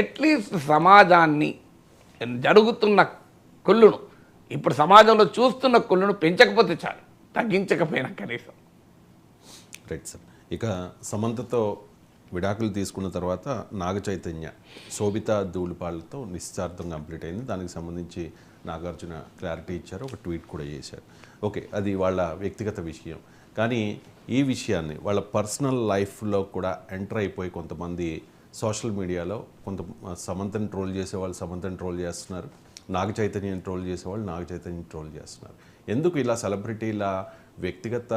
At least సమాజాన్ని జరుగుతున్న కుళ్ళును ఇప్పుడు సమాజంలో చూస్తున్న కుళ్ళును పెంచకపోతే చాలు తగ్గించకపోయినా కనీసం. Right sir. ఇక సమంతతో విడాకులు తీసుకున్న తర్వాత నాగ చైతన్య శోభిత ధూళిపాళ్ళతో నిశ్చార్థం కంప్లీట్ అయింది. దానికి సంబంధించి నాగార్జున క్లారిటీ ఇచ్చారు ఒక ట్వీట్ కూడా చేశారు. ఓకే అది వాళ్ళ వ్యక్తిగత విషయం. కానీ ఈ విషయాన్ని వాళ్ళ పర్సనల్ లైఫ్లో కూడా ఎంటర్ అయిపోయి కొంతమంది సోషల్ మీడియాలో కొంత సమంతని ట్రోల్ చేసేవాళ్ళు సమంతని ట్రోల్ చేస్తున్నారు. నాగ చైతన్యం ట్రోల్ చేసేవాళ్ళు నాగ చైతన్యం ట్రోల్ చేస్తున్నారు. ఎందుకు ఇలా సెలబ్రిటీల వ్యక్తిగత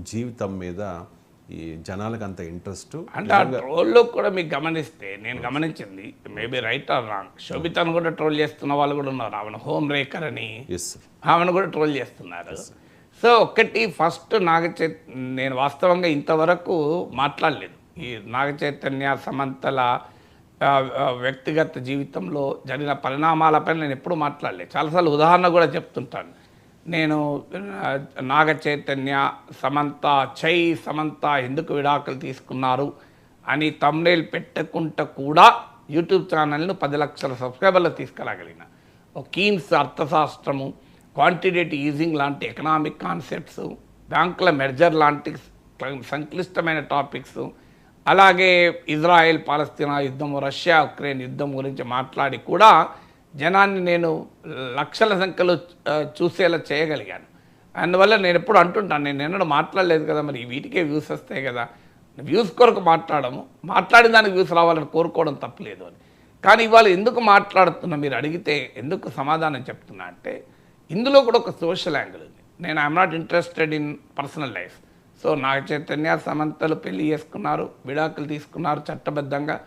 జీవితం మీద ఈ జనాలకు అంత ఇంట్రెస్ట్? అంటే ఆ ట్రోల్లో కూడా మీకు గమనిస్తే నేను గమనించింది మేబీ రైట్ ఆర్ రాంగ్. శోభితను కూడా ట్రోల్ చేస్తున్న వాళ్ళు కూడా ఉన్నారు. ఆమెను హోమ్ రేకర్ అని ఆమెను కూడా ట్రోల్ చేస్తున్నారు. సో ఒక్కటి ఫస్ట్ నాగ నేను వాస్తవంగా ఇంతవరకు మాట్లాడలేదు. ఈ నాగ చైతన్య సమంతల వ్యక్తిగత జీవితంలో జరిగిన పరిణామాలపై నేను ఎప్పుడు మాట్లాడలేదు చాలాసార్లు ఉదాహరణ కూడా చెప్తుంటాను. నేను నాగచైతన్య నాగ చైతన్య సమంత చై సమంత ఎందుకు విడాకులు తీసుకున్నారు అని తమ్నేల్ పెట్టకుండా కూడా యూట్యూబ్ ఛానల్ను పది లక్షల సబ్స్క్రైబర్లు తీసుకురాగలిగిన. ఒక కీన్స్ అర్థశాస్త్రము క్వాంటిటేటివ్ ఈజింగ్ లాంటి ఎకనామిక్ కాన్సెప్ట్స్ బ్యాంకుల మెర్జర్ లాంటి సంక్లిష్టమైన టాపిక్స్ అలాగే ఇజ్రాయెల్ పాలస్తీనా యుద్ధం రష్యా ఉక్రెయిన్ యుద్ధం గురించి మాట్లాడి కూడా జనాన్ని నేను లక్షల సంఖ్యలో చూసేలా చేయగలిగాను. అందువల్ల నేను ఎప్పుడు అంటుంటాను నేను నిన్న మాట్లాడలేదు కదా మరి వీటికే వ్యూస్ వస్తాయి కదా. వ్యూస్ కొరకు మాట్లాడము. మాట్లాడిన దానికి వ్యూస్ రావాలని కోరుకోవడం తప్పలేదు అని. కానీ ఇవాళ ఎందుకు మాట్లాడుతున్నా మీరు అడిగితే ఎందుకు సమాధానం చెప్తున్నా అంటే ఇందులో కూడా ఒక సోషల్ యాంగిల్ ఉంది. నేను I'm not interested in personal life so Naga Chaitanya సమంతలు పెళ్ళి చేసుకున్నారు విడాకులు తీసుకున్నారు చట్టబద్ధంగా.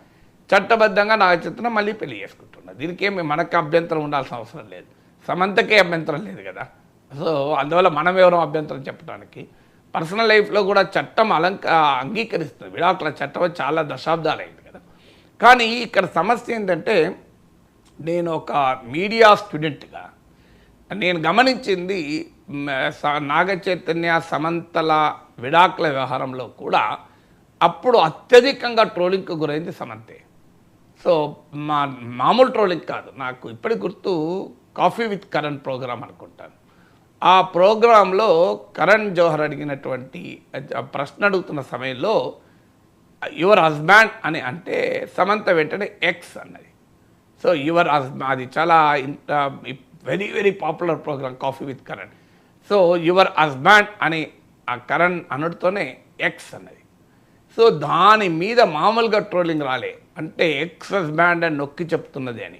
చట్టబద్ధంగా నాగ చైతన్య మళ్ళీ పెళ్ళి చేసుకుంటున్నారు దీనికి ఏమి మనకు అభ్యంతరం ఉండాల్సిన అవసరం లేదు. సమంతకే అభ్యంతరం లేదు కదా. సో అందువల్ల మనం ఎవరో అభ్యంతరం చెప్పడానికి? పర్సనల్ లైఫ్లో కూడా చట్టం అలంక అంగీకరిస్తుంది. విడాకుల చట్టం చాలా దశాబ్దాలు అయింది కదా. కానీ ఇక్కడ సమస్య ఏంటంటే నేను ఒక మీడియా స్టూడెంట్గా నేను గమనించింది నాగచైతన్య సమంతల విడాకుల వ్యవహారంలో కూడా అప్పుడు అత్యధికంగా ట్రోలింగ్కి గురైంది సమంతే. సో మా మామూలు ట్రోలింగ్ కాదు. నాకు ఇప్పటి గుర్తు కాఫీ విత్ కరణ్ ప్రోగ్రాం అనుకుంటాను. ఆ ప్రోగ్రాంలో కరణ్ జోహర్ అడిగినటువంటి ప్రశ్న అడుగుతున్న సమయంలో యువర్ హస్బెండ్ అని అంటే సమంత వెంటనే ఎక్స్ అన్నది. సో యువర్ హస్బెండ్ అది చాలా very very popular program coffee with Karan. So your husband అని ఆ కరణ్ అనుడితోనే ఎక్స్ అన్నది. సో దాని మీద మామూలుగా ట్రోలింగ్ రాలే. అంటే ఎక్స్ హస్బాండ్ అని నొక్కి చెప్తున్నది అని.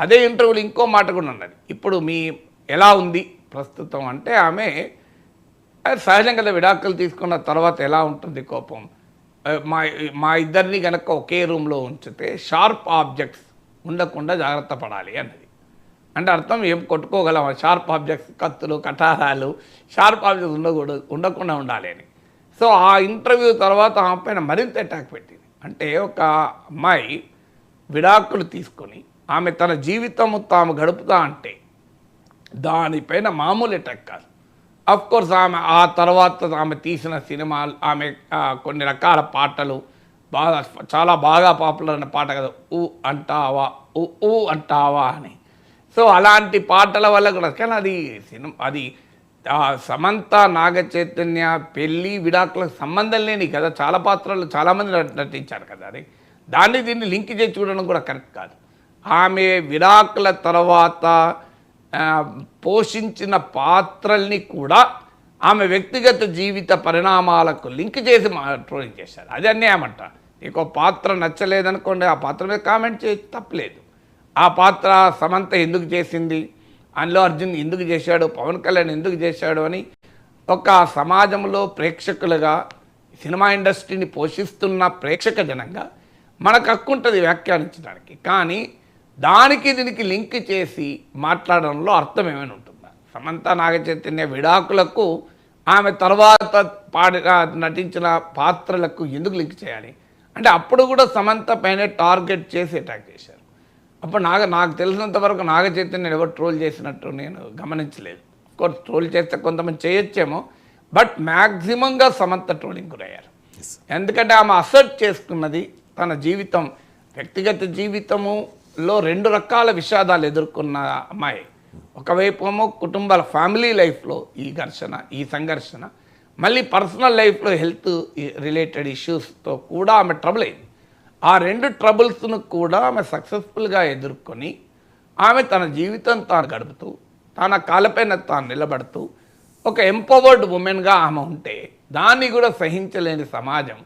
అదే ఇంటర్వ్యూలో ఇంకో మాట కూడా ఉన్నది ఇప్పుడు మీ ఎలా ఉంది ప్రస్తుతం అంటే ఆమె సహజంగా సహజం కదా విడాకులు తీసుకున్న తర్వాత ఎలా ఉంటుంది కోపం? మా మా ఇద్దరిని కనుక ఒకే రూమ్లో ఉంచితే షార్ప్ ఆబ్జెక్ట్స్ ఉండకుండా జాగ్రత్త పడాలి అన్నది. అంటే అర్థం ఏం కొట్టుకోగలం? షార్ప్ ఆబ్జెక్ట్స్ కత్తులు కటారాలు షార్ప్ ఆబ్జెక్ట్స్ ఉండకూడదు ఉండకుండా ఉండాలి అని. సో ఆ ఇంటర్వ్యూ తర్వాత ఆ పైన మరింత అటాక్ పెట్టింది. అంటే ఒక అమ్మాయి విడాకులు తీసుకొని ఆమె తన జీవితము తాము గడుపుతా అంటే దానిపైన మామూలు అటాక్ కాదు. అఫ్ కోర్స్ ఆమె ఆ తర్వాత ఆమె తీసిన సినిమాలు ఆమె కొన్ని రకాల పాటలు బాగా చాలా బాగా పాపులర్ అయిన పాట కదా ఊ అంటావా ఊ ఊ అంటావా అని. సో అలాంటి పాటల వల్ల కూడా కానీ అది సినిమా అది సమంత నాగ చైతన్య పెళ్ళి విడాకులకు సంబంధం లేని కదా చాలా పాత్రలు చాలామంది నటించారు కదా అది. దాన్ని దీన్ని లింక్ చేసి చూడడం కూడా కరెక్ట్ కాదు. ఆమె విడాకుల తర్వాత పోషించిన పాత్రల్ని కూడా ఆమె వ్యక్తిగత జీవిత పరిణామాలకు లింక్ చేసి మా ట్రోలింగ్ చేశారు. అది అన్యాయమంట. నీకు ఒక పాత్ర నచ్చలేదనుకోండి ఆ పాత్ర మీద కామెంట్ చేసి తప్పలేదు. ఆ పాత్ర సమంత ఎందుకు చేసింది? అల్లు అర్జున్ ఎందుకు చేశాడు? పవన్ కళ్యాణ్ ఎందుకు చేశాడు అని ఒక సమాజంలో ప్రేక్షకులుగా సినిమా ఇండస్ట్రీని పోషిస్తున్న ప్రేక్షక జనంగా మనకు హక్కు ఉంటుంది వ్యాఖ్యానించడానికి. కానీ దానికి దీనికి లింక్ చేసి మాట్లాడడంలో అర్థం ఏమైనా ఉంటుందా? సమంత నాగచైతన్య విడాకులకు ఆమె తర్వాత పాడి నటించిన పాత్రలకు ఎందుకు లింక్ చేయాలి? అంటే అప్పుడు కూడా సమంత పైన టార్గెట్ చేసి అటాక్ చేశారు. అప్పుడు నాగ నాకు తెలిసినంత వరకు నాగ చైతన్యం ఎవరు ట్రోల్ చేసినట్టు నేను గమనించలేదు. కోర్స్ ట్రోల్ చేస్తే కొంతమంది చేయొచ్చేమో బట్ మ్యాక్సిమంగా సమంత ట్రోలింగ్ గురయ్యారు. ఎందుకంటే ఆమె అసర్ట్ చేసుకున్నది తన జీవితం వ్యక్తిగత జీవితములో రెండు రకాల విషాదాలు ఎదుర్కొన్న అమ్మాయి. ఒకవైపు ఏమో కుటుంబాల ఫ్యామిలీ లైఫ్లో ఈ ఘర్షణ ఈ సంఘర్షణ మళ్ళీ పర్సనల్ లైఫ్లో హెల్త్ రిలేటెడ్ ఇష్యూస్తో కూడా ఆమె ట్రబుల్ అయింది. ఆ రెండు ట్రబుల్స్ను కూడా ఆమె సక్సెస్ఫుల్గా ఎదుర్కొని ఆమె తన జీవితం తాను గడుపుతూ తన కాలపైన తాను నిలబడుతూ ఒక ఎంపవర్డ్ ఉమెన్గా ఆమె ఉంటే దాన్ని కూడా సహించలేని సమాజం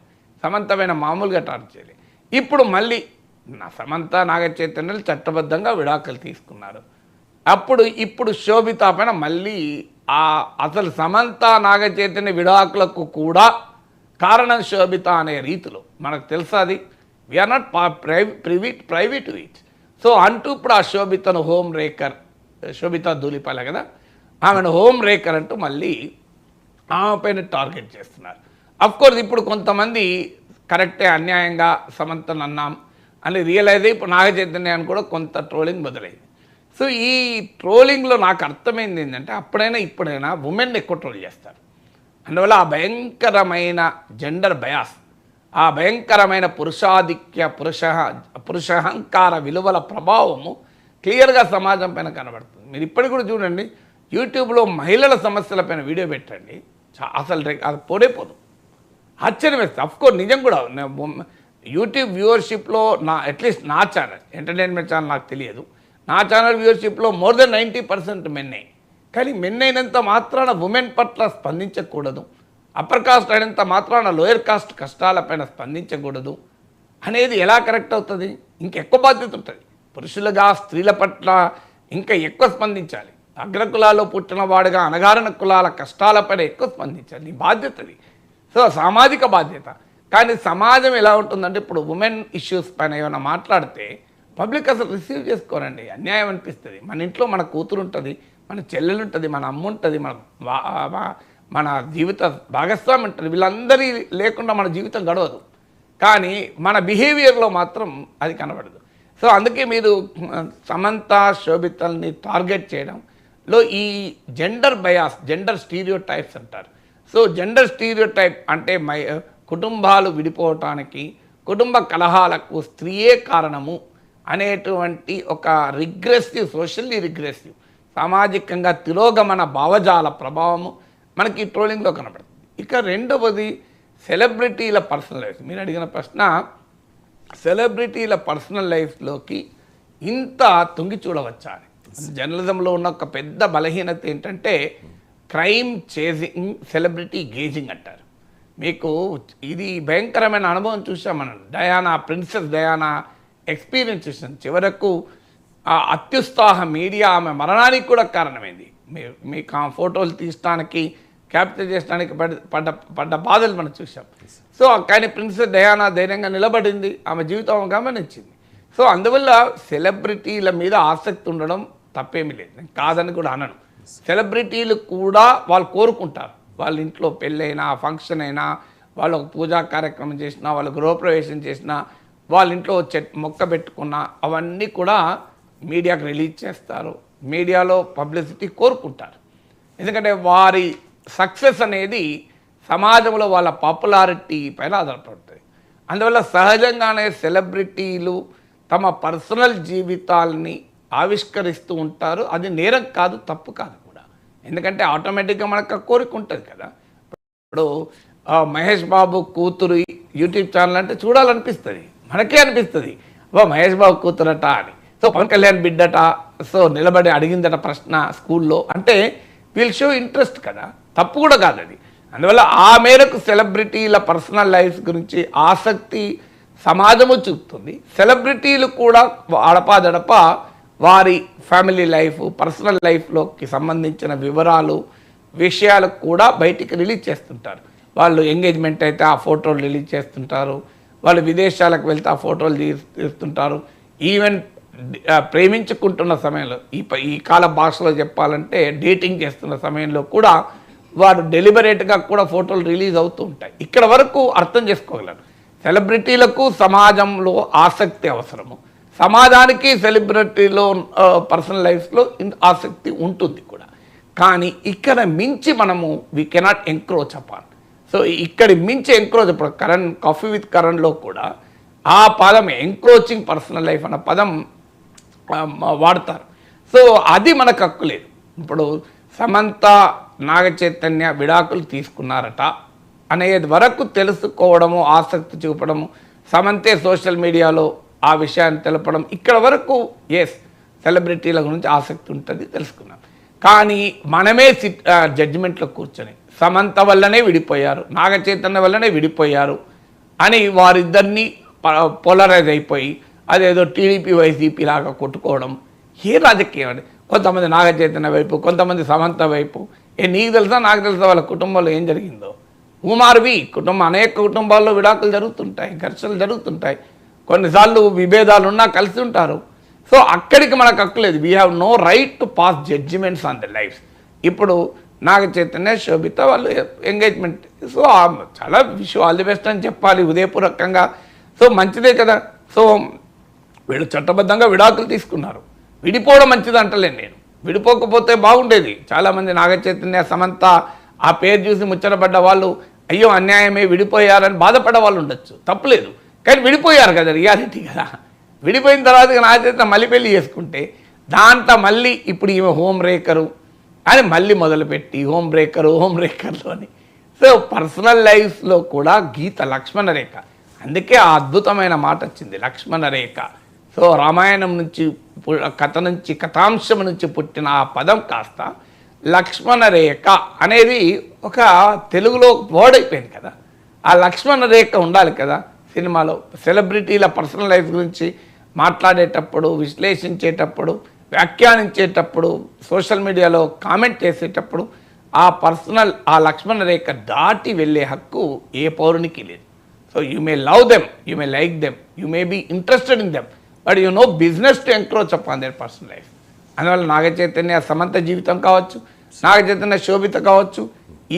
సమంతమైన మామూలుగా టార్చ్ చేయలేదు ఇప్పుడు మళ్ళీ నా సమంత నాగచైతన్యులు చట్టబద్ధంగా విడాకులు తీసుకున్నారు. అప్పుడు ఇప్పుడు శోభిత పైన మళ్ళీ ఆ అసలు సమంత నాగచైతన్య విడాకులకు కూడా కారణం శోభిత అనే రీతిలో. మనకు తెలుసా అది? We are not private private wheat so అంటూ ఇప్పుడు ఆ శోభితను హోమ్ రేకర్ శోభిత ధూళిపాల కదా? ఆమెను హోమ్ రేకర్ అంటూ మళ్ళీ ఆమె పైన టార్గెట్ చేస్తున్నారు. అఫ్ కోర్స్ ఇప్పుడు కొంతమంది కరెక్టే అన్యాయంగా సమంతను అన్నాం అని రియలైజ్ అయ్యి ఇప్పుడు నాగచైతన్యాన్ని కూడా కొంత ట్రోలింగ్ మొదలైంది. సో ఈ ట్రోలింగ్లో నాకు అర్థమైంది ఏంటంటే అప్పుడైనా ఇప్పుడైనా ఉమెన్ ఎక్కువ ట్రోల్ చేస్తారు. అందువల్ల ఆ భయంకరమైన జెండర్ బయాస్ ఆ భయంకరమైన పురుషాధిక్య పురుష పురుషహంకార విలువల ప్రభావము క్లియర్గా సమాజం పైన కనబడుతుంది. మీరు ఇప్పటికి కూడా చూడండి యూట్యూబ్లో మహిళల సమస్యల పైన వీడియో పెట్టండి. అసలు అది పోడైపోదు ఆశ్చర్యం వేస్తుంది అఫ్కోర్స్ నిజం కూడా యూట్యూబ్ వ్యూవర్షిప్లో నా అట్లీస్ట్ నా ఛానల్ ఎంటర్టైన్మెంట్ ఛానల్ నాకు తెలియదు. నా ఛానల్ వ్యూవర్షిప్లో మోర్ దెన్ నైంటీ పర్సెంట్ మెన్నే. కానీ మెన్ అయినంత మాత్రాన ఉమెన్ పట్ల స్పందించకూడదు. అప్పర్ కాస్ట్ అయినంత మాత్రాన లోయర్ కాస్ట్ కష్టాలపైన స్పందించకూడదు అనేది ఎలా కరెక్ట్ అవుతుంది? ఇంకెక్కువ బాధ్యత ఉంటుంది. పురుషులుగా స్త్రీల పట్ల ఇంకా ఎక్కువ స్పందించాలి. అగ్రకులాల్లో పుట్టినవాడుగా అనగారిన కులాల కష్టాలపైన ఎక్కువ స్పందించాలి. నీ బాధ్యతది. సో సామాజిక బాధ్యత. కానీ సమాజం ఎలా ఉంటుందంటే ఇప్పుడు ఉమెన్ ఇష్యూస్ పైన ఏమైనా మాట్లాడితే పబ్లిక్ అసలు రిసీవ్ చేసుకోరండి. అన్యాయం అనిపిస్తుంది. మన ఇంట్లో మన కూతురు ఉంటుంది మన చెల్లెలు ఉంటుంది మన అమ్మ ఉంటుంది మన వా- వా- మన జీవిత భాగస్వామి ఉంటుంది. వీళ్ళందరి లేకుండా మన జీవితం గడవదు. కానీ మన బిహేవియర్లో మాత్రం అది కనబడదు. సో అందుకే మీరు సమంత శోభితల్ని టార్గెట్ చేయడంలో ఈ gender bias gender stereotypes అంటారు. సో జెండర్ స్టీరియో టైప్ అంటే మై కుటుంబాలు విడిపోవటానికి కుటుంబ కలహాలకు స్త్రీయే కారణము అనేటువంటి ఒక రిగ్రెసివ్ సోషల్లీ రిగ్రెసివ్ సామాజికంగా తిరోగమన భావజాల ప్రభావము మనకి ట్రోలింగ్లో కనబడుతుంది ఇక రెండవది సెలబ్రిటీల పర్సనల్ లైఫ్. మీరు అడిగిన ప్రశ్న సెలబ్రిటీల పర్సనల్ లైఫ్లోకి ఇంత తొంగి చూడవచ్చా అని. జర్నలిజంలో ఉన్న ఒక పెద్ద బలహీనత ఏంటంటే క్రైమ్ చేజింగ్ సెలబ్రిటీ గేజింగ్ అంటారు. మీకు ఇది భయంకరమైన అనుభవం చూసాం మనం డయానా ప్రిన్సెస్ డయానా ఎక్స్పీరియన్స్ చూసాం చివరకు ఆ అత్యుత్సాహ మీడియా ఆమె మరణానికి కూడా కారణమైంది. మీ- మీకు ఆ ఫోటోలు తీయడానికి క్యాప్చర్ చేయడానికి పడ్డ పడ్డ పడ్డ బాధలు మనం చూసాం సో కానీ ప్రిన్సెస్ డయానా ధైర్యంగా నిలబడింది. ఆమె జీవితం గమనించింది. సో అందువల్ల సెలబ్రిటీల మీద ఆసక్తి ఉండడం తప్పేమీ లేదు. నేను కాదని కూడా అనను. సెలబ్రిటీలు కూడా వాళ్ళు కోరుకుంటారు. వాళ్ళ ఇంట్లో పెళ్ళైనా ఫంక్షన్ అయినా వాళ్ళు ఒక పూజా కార్యక్రమం చేసినా వాళ్ళు గృహప్రవేశం చేసినా వాళ్ళ ఇంట్లో చెట్ మొక్క పెట్టుకున్నా అవన్నీ కూడా మీడియాకు రిలీజ్ చేస్తారు. మీడియాలో పబ్లిసిటీ కోరుకుంటారు. ఎందుకంటే వారి సక్సెస్ అనేది సమాజంలో వాళ్ళ పాపులారిటీ పైన ఆధారపడుతుంది. అందువల్ల సహజంగానే సెలబ్రిటీలు తమ పర్సనల్ జీవితాలని ఆవిష్కరిస్తూ ఉంటారు. అది నేరం కాదు తప్పు కాదు కూడా. ఎందుకంటే ఆటోమేటిక్గా మనకు కోరిక ఉంటుంది కదా. ఇప్పుడు మహేష్ బాబు కూతురు యూట్యూబ్ ఛానల్ అంటే చూడాలనిపిస్తుంది. మనకే అనిపిస్తుంది. ఓ మహేష్ బాబు కూతురట అని. సో పవన్ కళ్యాణ్ బిడ్డట సో నిలబడి అడిగిందట ప్రశ్న స్కూల్లో. అంటే వీల్ షో ఇంట్రెస్ట్ కదా. తప్పు కూడా కాదు అది. అందువల్ల ఆ మేరకు సెలబ్రిటీల పర్సనల్ లైఫ్ గురించి ఆసక్తి సమాజము చూపుతుంది. సెలబ్రిటీలు కూడా అడపాదడప వారి ఫ్యామిలీ లైఫ్ పర్సనల్ లైఫ్లోకి సంబంధించిన వివరాలు విషయాలు కూడా బయటికి రిలీజ్ చేస్తుంటారు. వాళ్ళు ఎంగేజ్మెంట్ అయితే ఆ ఫోటోలు రిలీజ్ చేస్తుంటారు. వాళ్ళు విదేశాలకు వెళ్తే ఆ ఫోటోలు తీ తీస్తుంటారు. ఈవెన్ ప్రేమించుకుంటున్న సమయంలో ఈ ఈ కాల భాషలో చెప్పాలంటే డేటింగ్ చేస్తున్న సమయంలో కూడా వారు డెలిబరేట్గా కూడా ఫోటోలు రిలీజ్ అవుతూ ఉంటాయి. ఇక్కడ వరకు అర్థం చేసుకోగలరు. సెలబ్రిటీలకు సమాజంలో ఆసక్తి అవసరము. సమాజానికి సెలబ్రిటీలో పర్సనల్ లైఫ్లో ఆసక్తి ఉంటుంది కూడా. కానీ ఇక్కడ మించి మనము we cannot encroach upon so ఇక్కడి మించి ఎంక్రోచ్ ఇప్పుడు కరణ్ కాఫీ విత్ కరణ్లో కూడా ఆ పదం ఎంక్రోచింగ్ పర్సనల్ లైఫ్ అన్న పదం వాడతారు. సో అది మనకు హక్కు లేదు. ఇప్పుడు సమంత నాగ చైతన్య విడాకులు తీసుకున్నారట. అనేది వరకు తెలుసుకోవడము ఆసక్తి చూపడము సమంతే సోషల్ మీడియాలో ఆ విషయాన్ని తెలపడం ఇక్కడ వరకు ఎస్ సెలబ్రిటీల గురించి ఆసక్తి ఉంటుంది తెలుసుకున్నాం. కానీ మనమే సిట్ జడ్జిమెంట్లో కూర్చొని సమంత వల్లనే విడిపోయారు నాగచైతన్య వల్లనే విడిపోయారు అని వారిద్దరిని పోలరైజ్ అయిపోయి అదేదో టీడీపీ వైసీపీ లాగా కొట్టుకోవడం. ఏ రాజకీయం అండి కొంతమంది నాగచైతన్య వైపు కొంతమంది సమంత వైపు. ఏ నీకు తెలుసా నాకు తెలుసా వాళ్ళ కుటుంబంలో ఏం జరిగిందో? ఉమార్వి కుటుంబం అనేక కుటుంబాల్లో విడాకులు జరుగుతుంటాయి ఘర్షణలు జరుగుతుంటాయి. కొన్నిసార్లు విభేదాలు ఉన్నా కలిసి ఉంటారు. సో అక్కడికి మనకు హక్కు లేదు. We have no right to pass judgements on the life ఇప్పుడు నాగ చైతన్య శోభిత వాళ్ళు ఎంగేజ్మెంట్ సో చాలా విష్ ఆల్ ది బెస్ట్ అని చెప్పాలి ఉదయపూర్వకంగా. సో మంచిదే కదా. సో వీళ్ళు చట్టబద్ధంగా విడాకులు తీసుకున్నారు. విడిపోవడం మంచిది అంటలేను నేను. విడిపోకపోతే బాగుండేది. చాలామంది నాగచైతన్య సమంత ఆ పేరు చూసి ముచ్చటపడ్డ వాళ్ళు అయ్యో అన్యాయమే విడిపోయారని బాధపడ్డ వాళ్ళు ఉండొచ్చు. తప్పులేదు. కానీ విడిపోయారు కదా రియాలిటీ కదా. విడిపోయిన తర్వాత ఇక మళ్ళీ పెళ్ళి చేసుకుంటే దాంట్లో మళ్ళీ ఇప్పుడు ఈమె హోమ్ రేకరు అని మళ్ళీ మొదలుపెట్టి హోమ్ బ్రేకరు హోమ్ బ్రేకర్లు అని. సో పర్సనల్ లైఫ్లో కూడా గీత లక్ష్మణ రేఖ అందుకే ఆ అద్భుతమైన మాట వచ్చింది లక్ష్మణ రేఖ సో రామాయణం నుంచి పు- కథ నుంచి కథాంశం నుంచి పుట్టిన ఆ పదం కాస్త లక్ష్మణ రేఖ అనేది ఒక తెలుగులో వర్డ్ అయిపోయింది కదా. ఆ లక్ష్మణ రేఖ ఉండాలి కదా సినిమాలో. సెలబ్రిటీల పర్సనల్ లైఫ్ గురించి మాట్లాడేటప్పుడు విశ్లేషించేటప్పుడు వ్యాఖ్యానించేటప్పుడు సోషల్ మీడియాలో కామెంట్ చేసేటప్పుడు ఆ పర్సనల్ ఆ లక్ష్మణ రేఖ దాటి వెళ్ళే హక్కు ఏ పౌరునికి లేదు. So you may love them you may like them you may be interested in them. But you no business to encroach up on their personal life అందువల్ల నాగ చైతన్య సమంత జీవితం కావచ్చు నాగ చైతన్య శోభిత కావచ్చు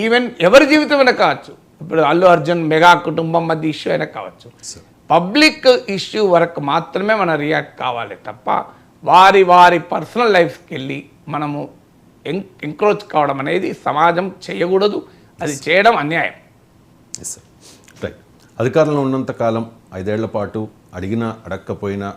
ఈవెన్ ఎవరి జీవితమైనా కావచ్చు. ఇప్పుడు అల్లు అర్జున్ మెగా కుటుంబం మధ్య ఇష్యూ అయినా కావచ్చు. పబ్లిక్ ఇష్యూ వరకు మాత్రమే మనం రియాక్ట్ కావాలి తప్ప వారి వారి పర్సనల్ లైఫ్కి వెళ్ళి మనము ఎం ఎంక్రోచ్ కావడం అనేది సమాజం చేయకూడదు. అది చేయడం అన్యాయం. రైట్ అధికారంలో ఉన్నంత కాలం ఐదేళ్ళ పాటు అడిగినా అడగకపోయినా